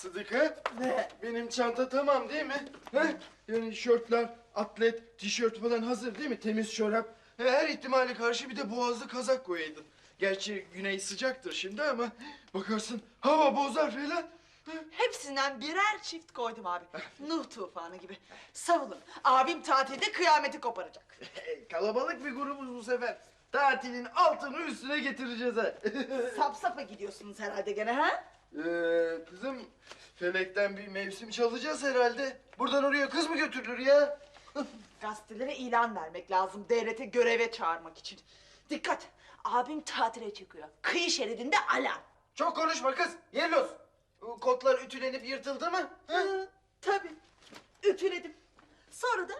Sıdıka, Ne? benim çanta tamam değil mi? He? Yani şortlar, atlet, tişört falan hazır değil mi? Temiz çorap. He, Her ihtimale karşı bir de boğazlı kazak koyaydın. Gerçi güney sıcaktır şimdi ama bakarsın hava bozar falan. He? Hepsinden birer çift koydum abi. Nuh tufanı gibi. Savunun. Abim tatilde kıyameti koparacak. Kalabalık bir grubuz bu sefer. Tatilin altını üstüne getireceğiz ha. Sapsapa gidiyorsunuz herhalde gene ha? Ee, kızım, felekten bir mevsim çalacağız herhalde. Buradan oraya kız mı götürülür ya? Gazetelere ilan vermek lazım devlete göreve çağırmak için. Dikkat! Abim tatile çıkıyor. Kıyı şeridinde alarm. Çok konuşma kız, Yelloz. Kotlar ütülenip yırtıldı mı? Ha? Hı, tabii. Ütüledim. Sonra da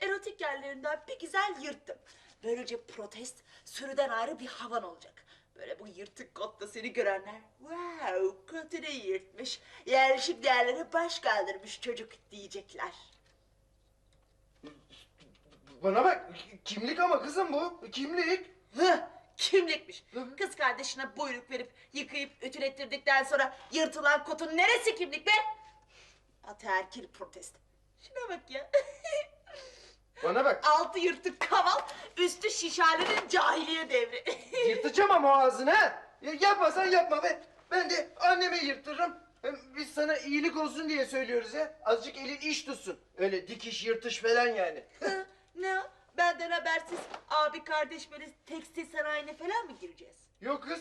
erotik yerlerinden bir güzel yırttım. Böylece protest, sürüden ayrı bir havan olacak. Böyle bu yırtık kotta seni görenler, wow, kotunu yırtmış, yerleşik değerlere baş kaldırmış çocuk diyecekler. Bana bak, kimlik ama kızım bu, kimlik. Hıh, kimlikmiş. Kız kardeşine buyruk verip yıkayıp ütülettirdikten sonra yırtılan kotun neresi kimlik be? Ataerkil protest. Şuna bak ya. Bana bak, Altı yırtık kaval, üstü şişhanenin cahiliye devri. yırtacağım ama ağzını ha. Ya Yapmasan yapma be. Ben de anneme yırtırım. Hem Biz sana iyilik olsun diye söylüyoruz ya. Azıcık elin iş tutsun. Öyle dikiş yırtış falan yani. Hı, ne o? Benden habersiz abi kardeş böyle tekstil sanayine falan mı gireceğiz? Yok kız.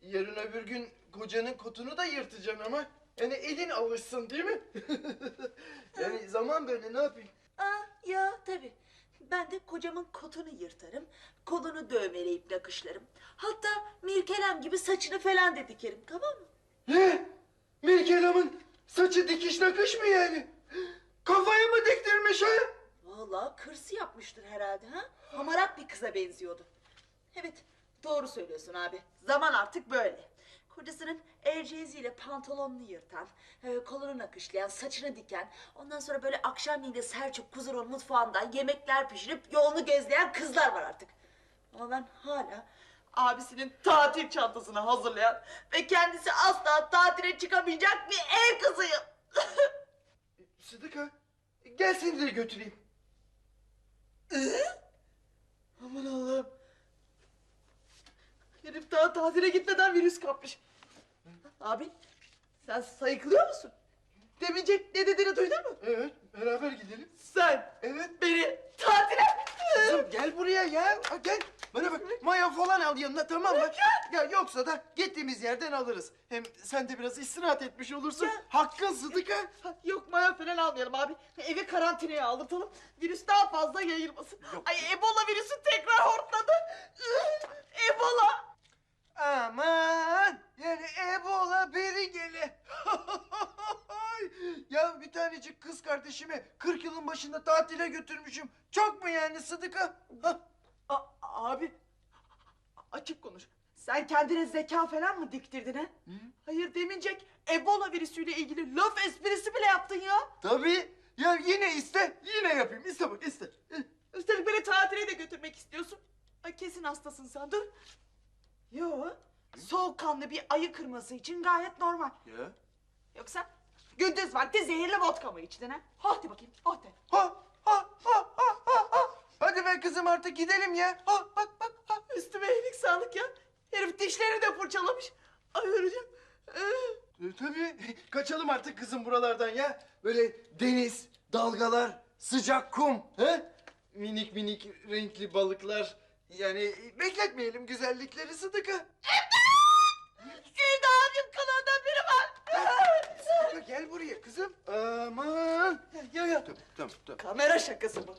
Yarın öbür gün kocanın kotunu da yırtacaksın ama. Yani elin alışsın değil mi? yani zaman böyle ne yapayım? Aa ya tabii. Ben de kocamın kotunu yırtarım, kolunu dövmeleyip nakışlarım. Hatta Mirkelem gibi saçını falan da dikerim tamam mı? Ne? Mirkelam'ın saçı dikiş nakış mı yani? Kafayı mı diktirmiş ha? Vallahi kırsı yapmıştır herhalde ha? Hamarat bir kıza benziyordu. Evet, doğru söylüyorsun abi. Zaman artık böyle. Kocasının elceziyle pantolonunu yırtan, e, kolunu nakışlayan, saçını diken, ondan sonra böyle akşamleyin Selçuk Kuzur'un mutfağında yemekler pişirip yolunu gözleyen kızlar var artık. Ama ben hala abisinin tatil çantasını hazırlayan ve kendisi asla tatile çıkamayacak bir ev kızıyım. Sıdıka, gel seni de götüreyim. Aman Allah'ım. Herif daha tatile gitmeden virüs kapmış. Abi sen sayıklıyor musun? Demeyecek ne dediğini duydun mu? Evet, beraber gidelim. Sen Evet. beni tatile... Kızım gel buraya ya. Ha, Gel. Bana bak maya falan al yanına tamam mı? Ya yoksa da gittiğimiz yerden alırız. Hem sen de biraz istirahat etmiş olursun. Gel. Hakkın Sıdıka. Ha, Yok maya falan almayalım abi. Evi karantinaya aldırtalım. Virüs daha fazla yayılmasın. Ay Ebola virüsü tekrar hortladı. Ebola. Aman yani Ebola beri gele. ya bir tanecik kız kardeşimi 40 yılın başında tatile götürmüşüm. Çok mu yani Sıdıka? A- abi açık konuş. Sen kendine zeka falan mı diktirdin ha? Hayır demeyecek. Ebola virüsüyle ilgili laf esprisi bile yaptın ya. Tabii. Ya yine iste, yine yapayım. İste bak, iste. Üstelik beni tatile de götürmek istiyorsun. Ay kesin hastasın sen dur. Yo. Soğukkanlı bir ayı kırması için gayet normal. Ya. Yoksa gündüz vakti zehirli vodka mı içtin ha? Hadi bakayım, hadi. Ha, ha, ha, ha, ha, ha. Hadi be kızım artık gidelim ya. Ha, bak, bak, ha. Üstüme iyilik sağlık ya. Herif dişlerini de fırçalamış. Ay öleceğim. Ee, E, tabii. Kaçalım artık kızım buralardan ya. Böyle deniz, dalgalar, sıcak kum. He? Minik minik renkli balıklar. Yani bekletmeyelim güzellikleri Sıdıka. Sevda abim kılığında biri var. Sıdıka gel buraya kızım. Aman. Ya ya. Tamam, tamam, tamam. Kamera şakası bu.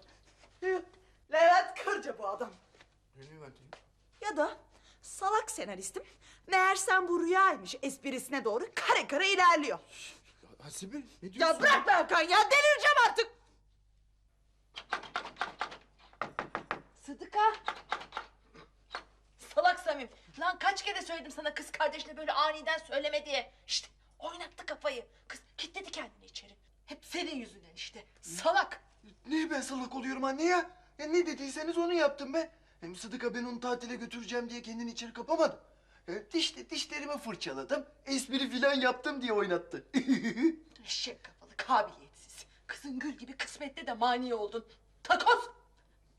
Levent Kırca bu adam. Ne diyor? Ya da salak senaristim. Meğersem bu rüyaymış esprisine doğru kare kare ilerliyor. Hasibe ne diyorsun? Ya bırak be Hakan ya delireceğim artık. Sıdıka. Salak Samim. Lan kaç kere söyledim sana kız kardeşine böyle aniden söyleme diye. İşte oynattı kafayı. Kız kilitledi kendini içeri. Hep senin yüzünden işte. Salak. Niye ben salak oluyorum anne ya? ya? Ne dediyseniz onu yaptım be. Hem Sıdıka ben onu tatile götüreceğim diye kendini içeri kapamadı. E, Diş, dişlerimi fırçaladım. Espri filan yaptım diye oynattı. Eşek kafalı kabiliyetsiz. Kızın gül gibi kısmette de mani oldun. Takoz.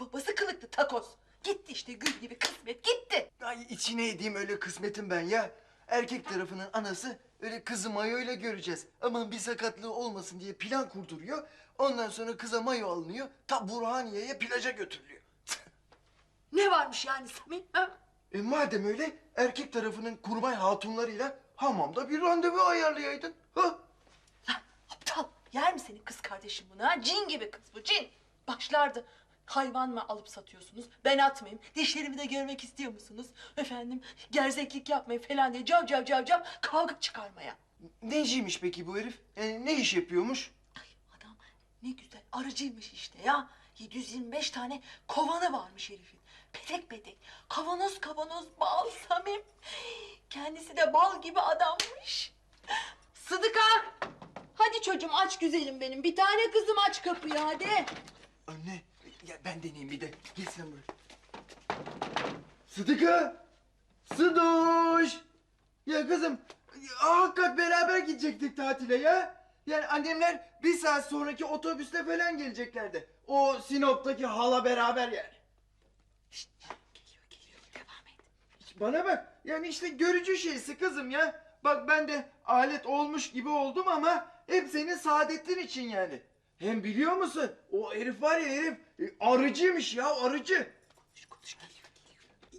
Babası kılıklı takoz. Gitti işte gül gibi kısmet gitti. Ay içine edeyim öyle kısmetim ben ya. Erkek tarafının anası öyle kızı mayoyla göreceğiz. Aman bir sakatlığı olmasın diye plan kurduruyor. Ondan sonra kıza mayo alınıyor. Ta Burhaniye'ye plaja götürülüyor. Ne varmış yani Samim? Ha? E madem öyle erkek tarafının kurmay hatunlarıyla hamamda bir randevu ayarlayaydın. Ha? Lan aptal. Yer mi senin kız kardeşin bunu ha? Cin gibi kız bu cin. Başlardı. Hayvan mı alıp satıyorsunuz? Ben atmayayım. Dişlerimi de görmek istiyor musunuz? Efendim gerzeklik yapmayın falan diye cav cav cav cav kavga çıkarmaya. Neciymiş peki bu herif? Yani ne iş yapıyormuş? Ay adam ne güzel arıcıymış işte ya. 725 tane kovanı varmış herifin. Petek petek. Kavanoz kavanoz bal Samim. Kendisi de bal gibi adammış. Sıdıka. Hadi çocuğum aç güzelim benim. Bir tane kızım aç kapıyı hadi. Anne, ya ben deneyeyim bir de. Gel sen buraya. Sıdıka! Sıdoş! Ya kızım, ya, hakikat beraber gidecektik tatile ya. Yani annemler bir saat sonraki otobüste falan geleceklerdi. O Sinop'taki hala beraber yani. Geliyor geliyor devam et. Bana bak, yani işte görücü şeysi kızım ya. Bak ben de alet olmuş gibi oldum ama hep senin saadettin için yani. Hem biliyor musun? O herif var ya herif e, arıcıymış ya arıcı. Konuş konuş geliyor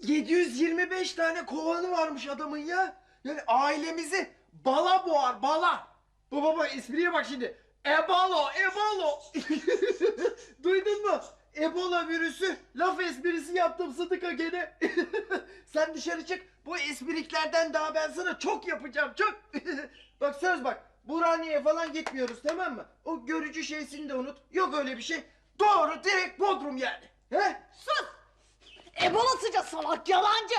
geliyor. 725 tane kovanı varmış adamın ya. Yani ailemizi bala boğar bala. Bu baba espriye bak şimdi. Ebalo, ebalo. Duydun mu? Ebola virüsü laf esprisi yaptım Sıdıka gene. Sen dışarı çık. Bu espriklerden daha ben sana çok yapacağım çok. bak söz bak. Burhaniye falan gitmiyoruz tamam mı? O görücü şeysini de unut. Yok öyle bir şey. Doğru direkt Bodrum yani. He? Ebola sıca salak yalancı.